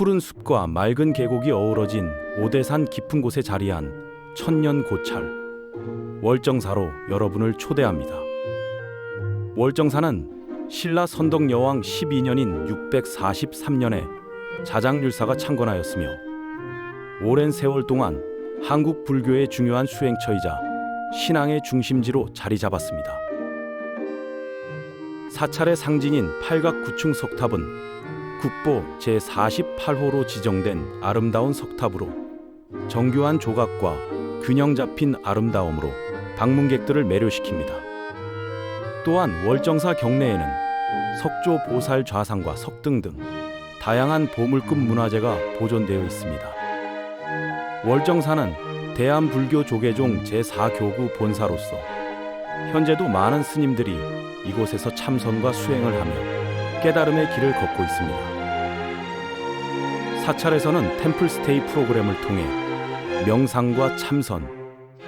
푸른 숲과 맑은 계곡이 어우러진 오대산 깊은 곳에 자리한 천년 고찰 월정사로 여러분을 초대합니다. 월정사는 신라 선덕 여왕 12년인 643년에 자장율사가 창건하였으며 오랜 세월 동안 한국 불교의 중요한 수행처이자 신앙의 중심지로 자리 잡았습니다. 사찰의 상징인 팔각구층 석탑은 국보 제48호로 지정된 아름다운 석탑으로 정교한 조각과 균형 잡힌 아름다움으로 방문객들을 매료시킵니다. 또한 월정사 경내에는 석조 보살 좌상과 석등 등 다양한 보물급 문화재가 보존되어 있습니다. 월정사는 대한불교 조계종 제4교구 본사로서 현재도 많은 스님들이 이곳에서 참선과 수행을 하며 깨달음의 길을 걷고 있습니다. 사찰에서는 템플스테이 프로그램을 통해 명상과 참선,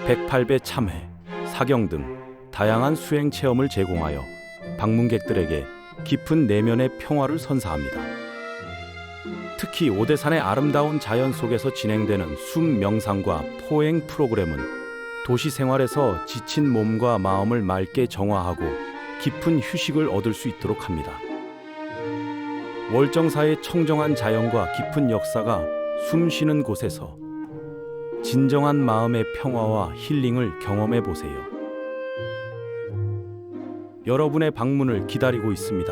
108배 참회, 사경 등 다양한 수행 체험을 제공하여 방문객들에게 깊은 내면의 평화를 선사합니다. 특히 오대산의 아름다운 자연 속에서 진행되는 숨 명상과 포행 프로그램은 도시 생활에서 지친 몸과 마음을 맑게 정화하고 깊은 휴식을 얻을 수 있도록 합니다. 월정사의 청정한 자연과 깊은 역사가 숨 쉬는 곳에서 진정한 마음의 평화와 힐링을 경험해 보세요. 여러분의 방문을 기다리고 있습니다.